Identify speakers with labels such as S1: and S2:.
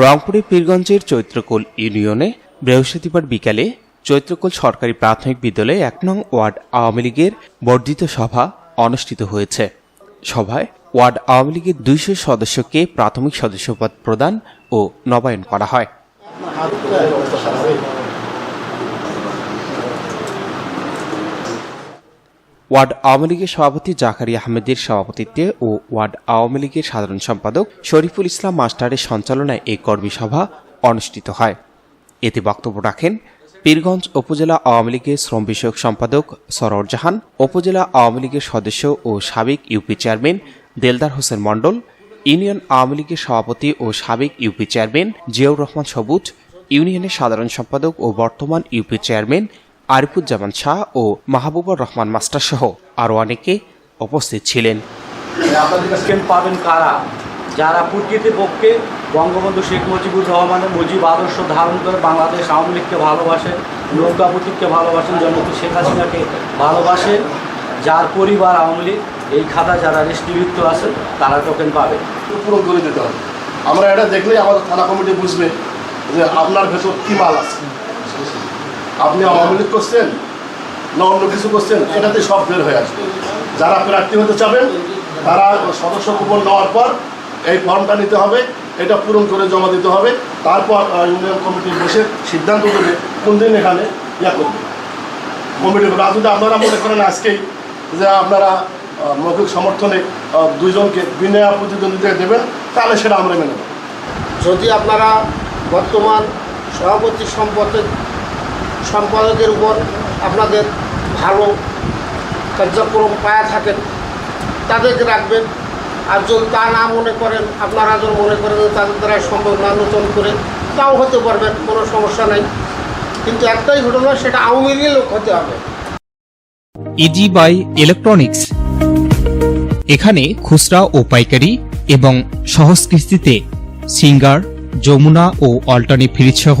S1: রংপুরের পীরগঞ্জের চৈত্রকোল ইউনিয়নে বৃহস্পতিবার বিকালে চৈত্রকোল সরকারি প্রাথমিক বিদ্যালয়ে এক নং ওয়ার্ড আওয়ামী লীগের বর্ধিত সভা অনুষ্ঠিত হয়েছে। সভায় ওয়ার্ড আওয়ামী লীগের দুইশো সদস্যকে প্রাথমিক সদস্যপদ প্রদান ও নবায়ন করা হয়। ওয়ার্ড আওয়ামী লীগের সভাপতি জাকারি আহমেদের সভাপতিত্বে ও ওয়ার্ড আওয়ামী লীগের সাধারণ সম্পাদক শরীফুল ইসলাম মাস্টারের সঞ্চালনায় এই কর্মী সভা অনুষ্ঠিত হয়। এতে বক্তব্য রাখেন পীরগঞ্জ উপজেলা আওয়ামী লীগের শ্রম বিষয়ক সম্পাদক সরোর জাহান, উপজেলা আওয়ামী লীগের সদস্য ও সাবেক UP chairman Deldar Hossain Mondal, union Awami লীগের সভাপতি ও সাবেক ইউপি চেয়ারম্যান জিয়াউর রহমান সবুজ, ইউনিয়নের সাধারণ সম্পাদক ও বর্তমান ইউপি চেয়ারম্যান আরিফুজ্জামান শাহ ও মাহবুবুর রহমান মাস্টার সহ আরও অনেকে উপস্থিত ছিলেন।
S2: পাবেন কারা? যারা প্রকৃতপক্ষে বঙ্গবন্ধু শেখ মুজিবুর রহমানের মুজিব আদর্শ ধারণ করে বাংলাদেশ আওয়ামী লীগকে ভালোবাসেন নৌকা প্রতীককে ভালোবাসেন জনতি শেখ হাসিনাকে ভালোবাসেন যার পরিবার আওয়ামী লীগ এই খাতা যারা রেস্ট্রিক্ট আছে তারা টোকেন পাবে?
S3: পূরণ করে দিতে হবে। আমরা এটা দেখলেই আমাদের থানা কমিটি বুঝবে যে আপনার ভেতর কী মাল আছে। আপনি আওয়ামী লীগ করছেন না অন্য কিছু করছেন, এটাতে সব বের হয়ে আসবে। যারা প্রার্থী হতে চাবেন, তারা সদস্য কুপন নেওয়ার পর এই ফর্মটা নিতে হবে, এটা পূরণ করে জমা দিতে হবে, তারপর ইউনিয়ন কমিটি বসে সিদ্ধান্ত দেবে কোন দিন এখানে ইয়া করবে। কমিটি আর যদি আপনারা মনে করেন আজকেই যে আপনারা মৌখিক সমর্থনে দুইজনকে বিনা প্রতিদ্বন্দ্বিতা দেবেন, তাহলে সেটা আমরা মেনে নেব।
S4: যদি আপনারা বর্তমান সভাপতি সম্পদের সম্পাদকের উপর আপনাদের ভালো কার্যক্রম পায়া থাকেন, তাদেরকে রাখবেন। আর যদি তা না মনে করেন, আপনারা যদি মনে করেন তাদের দ্বারা সম্ভব না, নতুন করে, তাও হতে পারবেন, কোনো সমস্যা নাই। কিন্তু একটাই ঘটনা, সেটা আওয়ামী লীগের লোক হতে হবে।
S5: ইজি বাই ইলেকট্রনিক্স এখানে খুচরা ও পাইকারি এবং সহজ কিস্তিতে সিঙ্গার, যমুনা ও অল্টারনেট ফ্রিজ সহ